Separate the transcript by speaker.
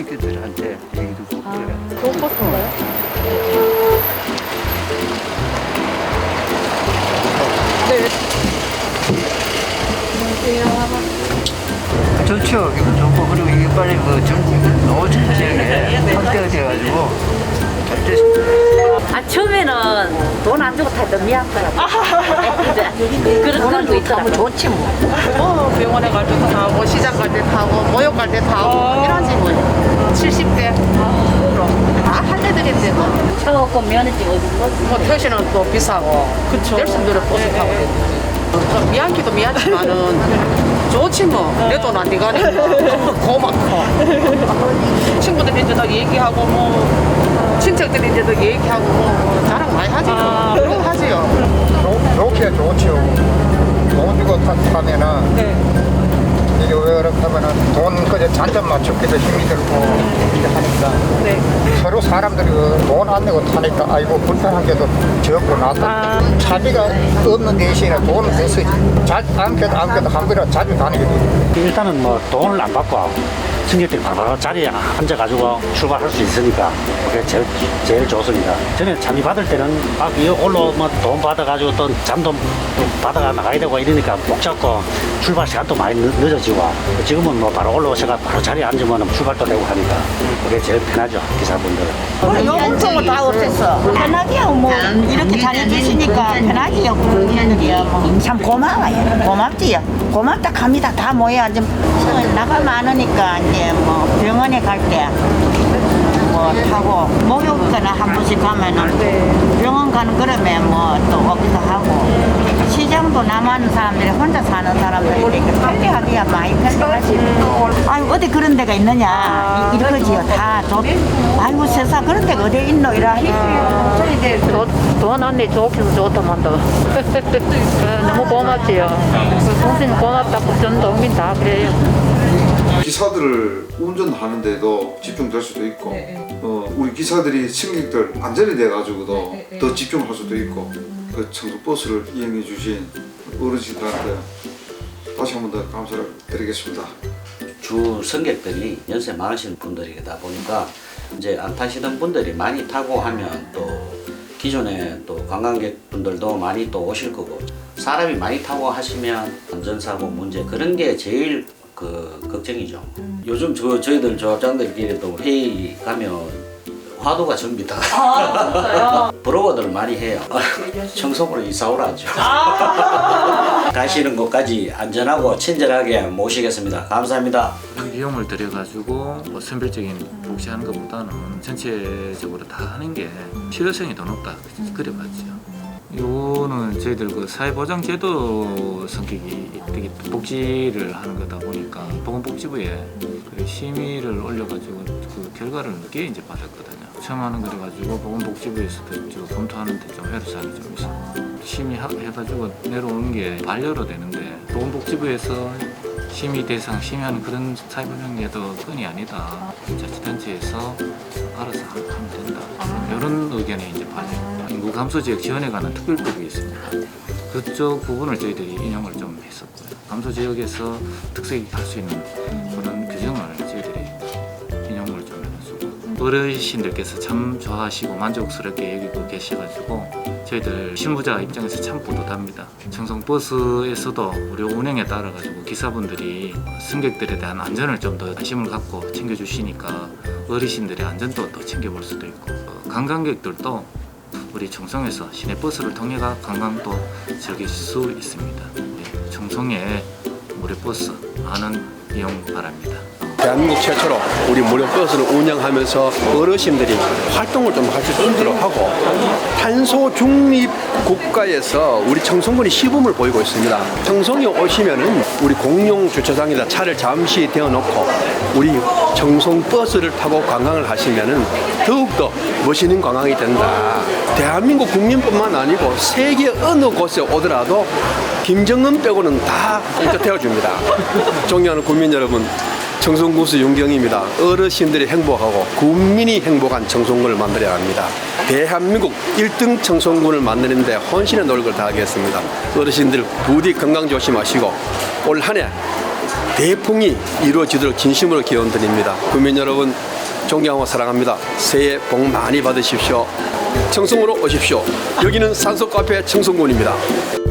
Speaker 1: 새끼들한테 얘기 듣고 그래요. 너무 뻗어요? 네. 안녕하세요. 좋죠. 기분 좋고 그리고 이게 빨리 그 전국 어전 지역에 확대가 돼가지고 네. 절대
Speaker 2: 아 처음에는 돈 안 주고 타도 미안하더라고. 그런 그런 거 있더라고. 좋지 뭐.
Speaker 3: 뭐 병원에 갈 때도 타고 시장 갈 때 타고 모욕 갈 때 타고 이러지 뭐 70대. 다한 대들인데 뭐,
Speaker 2: 차가고 면허증 어디 있어?
Speaker 3: 뭐 택시는 또 비싸고. 그쵸. 내일순대로 버스 타고 미안기도 미안하지만은 좋지 뭐. 내 돈 안 돼가니까 고맙고. 친구들 이제 다 얘기하고 뭐 친척들 이제 도 얘기하고 뭐 자랑 많이 하지 그런 거 하지요.
Speaker 4: 좋게 좋죠. 돈 주고 타, 타면은 이게 왜 그렇게 하면은 돈 그저 잔점 맞추기도 힘이 들고 이렇게 하니까 서로 사람들이 그돈안 내고 타니까 아이고 불편한 게도 적고 나다. 차비가 없는 대신에 돈은 됐어 잘안 껴도 안 껴도 한 번이라도 자주 다니게 돼.
Speaker 5: 일단은 뭐 돈을 안 받고 승 객들이 바로 자리에 앉아가지고 출발할 수 있으니까 그게 제일, 제일 좋습니다. 전에 잠이 받을 때는 막 위에 올라오면 돈 받아가지고 또 잠도 받아가 나가야 되고 이러니까 목 잡고 출발 시간도 많이 늦, 늦어지고 지금은 뭐 바로 올라오셔가 바로 자리에 앉으면 출발도 되고 하니까 그게 제일 편하죠 기사분들은.
Speaker 6: 요금통은 다 없앴어. 편하게요, 뭐. 이렇게 잘해주시니까 편하지요, 국민들이요. 뭐. 참 고마워요. 고맙지요. 고맙다 합니다. 다 모여 좀 나가 많으니까 이제 뭐 병원에 갈 때 뭐 타고 목욕거나 한 번씩 가면은 병원 가는 그러면 뭐또 오기도 하고 시장도 남아는 사람들이 혼자 사는 사람들이니까 편리하기야 많이 편리하지. 아유 어디 그런 데가 있느냐 이- 이러지요 다 좋. 아이고 세상 그런 데가 어디 있노 이라.
Speaker 2: 돈 언니 좋기도 좋다만도 너무 고맙지요. 동생 고맙다고 전 동민 다 그래요.
Speaker 7: 기사들을 운전하는데도 집중될 수도 있고 어, 우리 기사들이 승객들 안전이 돼가지고도 더 집중할 수도 있고 그 청소 버스를 이용해 주신 어르신들한테 다시 한 번 더 감사를 드리겠습니다.
Speaker 8: 주 승객들이 연세 많으신 분들이다 보니까 이제 안 타시던 분들이 많이 타고 하면 또 기존에 또 관광객분들도 많이 또 오실 거고 사람이 많이 타고 하시면 안전사고 문제 그런 게 제일 그 걱정이죠. 요즘 저 저희들 조합장들끼리도 회의 가면 화두가 전부다. 브로거들 많이 해요. 청소부로 이사 오라죠. 가시는 곳까지 안전하고 친절하게 모시겠습니다. 감사합니다.
Speaker 9: 비용을 들여가지고 뭐 선별적인 복지하는 것보다는 전체적으로 다 하는 게 필요성이 더 높다 그래 봤죠. 요거는 저희들 그 사회보장제도 성격이 되게 복지를 하는 거다 보니까 보건복지부에 그 심의를 올려가지고 그 결과를 늦게 이제 받았거든요. 처음 하는 거래가지고 보건복지부에서도 좀 검토하는데 좀 애로사항이 좀 있어. 심의해가지고 내려오는 게 반려로 되는데 보건복지부에서 심의 대상 심의하는 그런 사회보장제도 건이 아니다. 자치단체에서 알아서 하- 하면 된다. 이런 의견이 이제 반영. 인구 감소 지역 지원에 관한 특별법이 있습니다. 그쪽 부분을 저희들이 인용을 좀 했었고요. 감소 지역에서 특색할 수 있는 그런 규정을 저희들이 인용을 좀 해가지고 어르신들께서 참 좋아하시고 만족스럽게 여기고 계셔가지고 저희들 실무자 입장에서 참 뿌듯합니다. 청송버스에서도 우리 운행에 따라 가지고 기사분들이 승객들에 대한 안전을 좀 더 관심을 갖고 챙겨주시니까 어르신들의 안전도 더 챙겨볼 수도 있고 어, 관광객들도 우리 청송에서 시내 버스를 통해가 관광도 즐길 수 있습니다. 네, 청송에 무료 버스 많은 이용 바랍니다.
Speaker 10: 대한민국 최초로 우리 무료 버스를 운영하면서 어르신들이 활동을 좀할수 있도록 하고 탄소 중립 국가에서 우리 청송군이 시범을 보이고 있습니다. 청송에 오시면은 우리 공용 주차장에다 차를 잠시 대어놓고 우리 청송 버스를 타고 관광을 하시면은 더욱더 멋있는 관광이 된다. 대한민국 국민뿐만 아니고 세계 어느 곳에 오더라도 김정은 빼고는 다 공짜 태워줍니다. 존경하는 국민 여러분, 청송구수 윤경입니다. 어르신들이 행복하고 국민이 행복한 청송군을 만들어야 합니다. 대한민국 1등 청송군을 만드는데 헌신의 노력을 다하겠습니다. 어르신들 부디 건강 조심하시고 올 한해 대풍이 이루어지도록 진심으로 기원 드립니다. 국민 여러분 존경하고 사랑합니다. 새해 복 많이 받으십시오. 청송으로 오십시오. 여기는 산소 카페 청송군입니다.